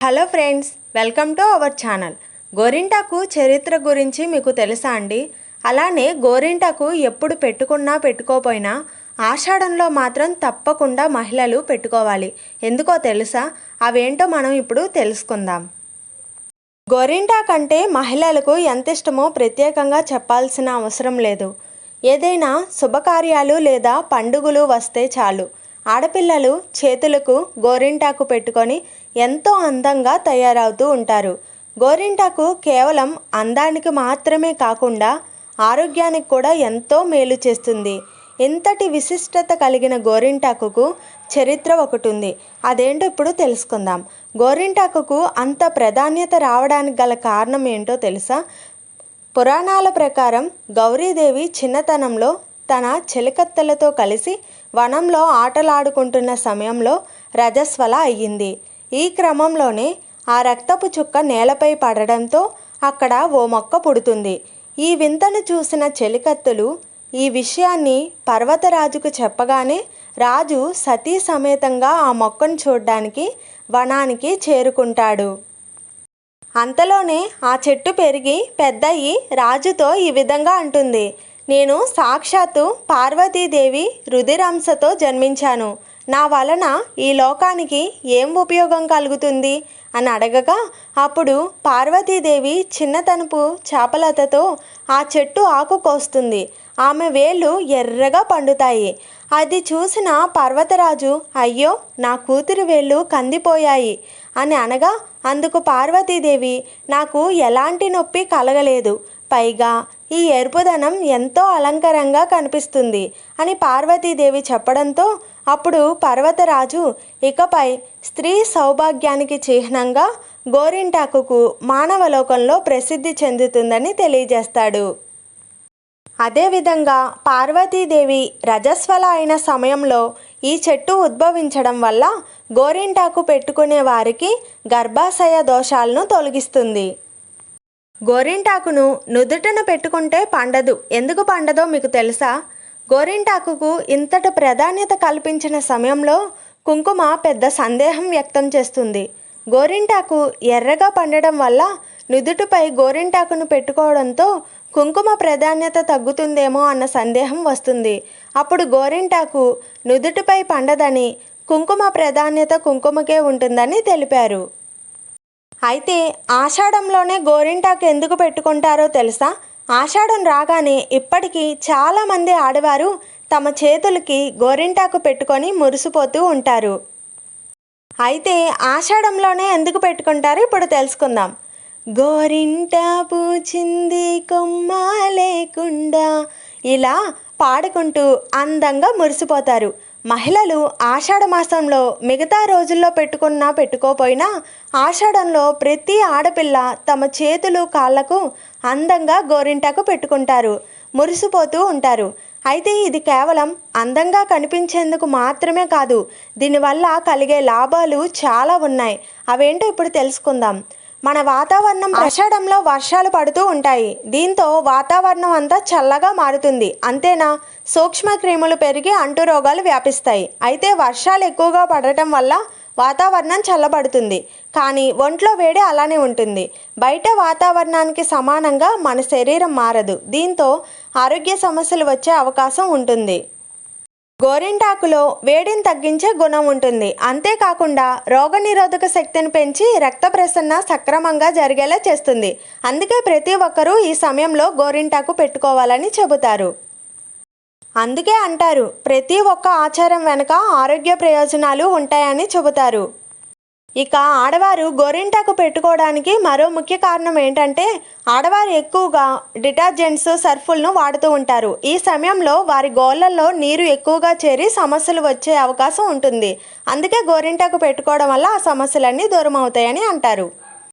Hello friends welcome to our channel. గోరింటాకు చరిత్ర గురించి మీకు తెలుసా అండి? అలానే గోరింటాకు ఎప్పుడు పెట్టుకున్నా పెట్టుకోపోయినా ఆషాఢంలో మాత్రం తప్పకుండా మహిళలు పెట్టుకోవాలి. ఎందుకో తెలుసా? అవేంటో మనం ఇప్పుడు తెలుసుకుందాం. గోరింటాకు అంటే మహిళలకు ఎంత ఇష్టమో ప్రత్యేకంగా చెప్పాల్సిన అవసరం లేదు. ఏదైనా శుభకార్యాలు లేదా పండుగలు వస్తే చాలు. ఆడపిల్లలు చేతులకు గోరింటాకు పెట్టుకొని ఎంతో అందంగా తయారవుతూ ఉంటారు. గోరింటాకు కేవలం అందానికి మాత్రమే కాకుండా ఆరోగ్యానికి కూడా ఎంతో మేలు చేస్తుంది. ఇంతటి విశిష్టత కలిగిన గోరింటాకుకు చరిత్ర ఒకటి ఉంది అదేంటో ఇప్పుడు తెలుసుకుందాం. గోరింటాకుకు అంత ప్రాధాన్యత రావడానికి గల కారణం ఏంటో తెలుసా? పురాణాల ప్రకారం గౌరీదేవి చిన్నతనంలో తన చెలికత్తెలతో కలిసి వనంలో ఆటలాడుకుంటున్న సమయంలో రజస్వల అయ్యింది. ఈ క్రమంలోనే ఆ రక్తపు చుక్క నేలపై పడడంతో అక్కడ ఓ మొక్క పుడుతుంది. ఈ వింతను చూసిన చెలికత్తెలు ఈ విషయాన్ని పర్వతరాజుకు చెప్పగానే రాజు సతీ సమేతంగా ఆ మొక్కను చూడ్డానికి వనానికి చేరుకుంటాడు. అంతలోనే ఆ చెట్టు పెరిగి పెద్దయి రాజుతో ఈ విధంగా అంటుంది. నేను సాక్షాత్తు పార్వతీదేవి రుధిరాంశతో జన్మించాను. నా వలన ఈ లోకానికి ఏం ఉపయోగం కలుగుతుంది? అని అడగగా అప్పుడు పార్వతీదేవి చిన్నతనపు చేపలతతో ఆ చెట్టు ఆకు కోస్తుంది. ఆమె వేళ్ళు ఎర్రగా పండుతాయి. అది చూసిన పర్వతరాజు అయ్యో నా కూతురి వేళ్ళు కందిపోయాయి అని అనగా అందుకు పార్వతీదేవి నాకు ఎలాంటి నొప్పి కలగలేదు. పైగా ఈ ఎరుపుదనం ఎంతో అలంకరంగా కనిపిస్తుంది అని పార్వతీదేవి చెప్పడంతో అప్పుడు పర్వతరాజు ఇకపై స్త్రీ సౌభాగ్యానికి చిహ్నంగా గోరింటాకుకు మానవలోకంలో ప్రసిద్ధి చెందుతుందని తెలియజేస్తాడు. అదేవిధంగా పార్వతీదేవి రజస్వల అయిన సమయంలో ఈ చెట్టు ఉద్భవించడం వల్ల గోరింటాకు పెట్టుకునే వారికి గర్భాశయ దోషాలను తొలగిస్తుంది. గోరింటాకును నుదుటను పెట్టుకుంటే పండదు. ఎందుకు పండదో మీకు తెలుసా? గోరింటాకుకు ఇంతటి ప్రాధాన్యత కల్పించిన సమయంలో కుంకుమ పెద్ద సందేహం వ్యక్తం చేస్తుంది. గోరింటాకు ఎర్రగా పండడం వల్ల నుదుటిపై గోరింటాకును పెట్టుకోవడంతో కుంకుమ ప్రాధాన్యత తగ్గుతుందేమో అన్న సందేహం వస్తుంది. అప్పుడు గోరింటాకు నుదుటిపై పండదని కుంకుమ ప్రాధాన్యత కుంకుమకే ఉంటుందని తెలిపారు. అయితే ఆషాఢంలోనే గోరింటాకు ఎందుకు పెట్టుకుంటారో తెలుసా? ఆషాఢం రాగానే ఇప్పటికీ చాలామంది ఆడవారు తమ చేతులకి గోరింటాకు పెట్టుకొని మురిసిపోతూ ఉంటారు. అయితే ఆషాఢంలోనే ఎందుకు పెట్టుకుంటారో ఇప్పుడు తెలుసుకుందాం. గోరింట పూచింది కొమ్మ లేకుండా ఇలా పాడుకుంటూ అందంగా మురిసిపోతారు. మహిళలు ఆషాఢ మాసంలో మిగతా రోజుల్లో పెట్టుకున్నా పెట్టుకోపోయినా ఆషాఢంలో ప్రతి ఆడపిల్ల తమ చేతులు కాళ్ళకు అందంగా గోరింటాకు పెట్టుకుంటారు మురిసిపోతూ ఉంటారు. అయితే ఇది కేవలం అందంగా కనిపించేందుకు మాత్రమే కాదు దీనివల్ల కలిగే లాభాలు చాలా ఉన్నాయి. అవేంటో ఇప్పుడు తెలుసుకుందాం. మన వాతావరణం ఆషాఢంలో వర్షాలు పడుతూ ఉంటాయి. దీంతో వాతావరణం అంతా చల్లగా మారుతుంది. అంతేనా? సూక్ష్మ క్రిములు పెరిగి అంటు రోగాలు వ్యాపిస్తాయి. అయితే వర్షాలు ఎక్కువగా పడటం వల్ల వాతావరణం చల్లబడుతుంది. కానీ ఒంట్లో వేడి అలానే ఉంటుంది. బయట వాతావరణానికి సమానంగా మన శరీరం మారదు. దీంతో ఆరోగ్య సమస్యలు వచ్చే అవకాశం ఉంటుంది. గోరింటాకులో వేడిని తగ్గించే గుణం ఉంటుంది. అంతేకాకుండా రోగనిరోధక శక్తిని పెంచి రక్త ప్రసరణ సక్రమంగా జరిగేలా చేస్తుంది. అందుకే ప్రతి ఒక్కరూ ఈ సమయంలో గోరింటాకు పెట్టుకోవాలని చెబుతారు. అందుకే అంటారు ప్రతి ఒక్క ఆచారం వెనుక ఆరోగ్య ప్రయోజనాలు ఉంటాయని చెబుతారు. ఇక ఆడవారు గోరింటాకు పెట్టుకోవడానికి మరో ముఖ్య కారణం ఏంటంటే ఆడవారు ఎక్కువగా డిటర్జెంట్స్ సర్ఫులను వాడుతూ ఉంటారు. ఈ సమయంలో వారి గోళ్ళల్లో నీరు ఎక్కువగా చేరి సమస్యలు వచ్చే అవకాశం ఉంటుంది. అందుకే గోరింటాకు పెట్టుకోవడం వల్ల ఆ సమస్యలన్నీ దూరం అవుతాయని అంటారు.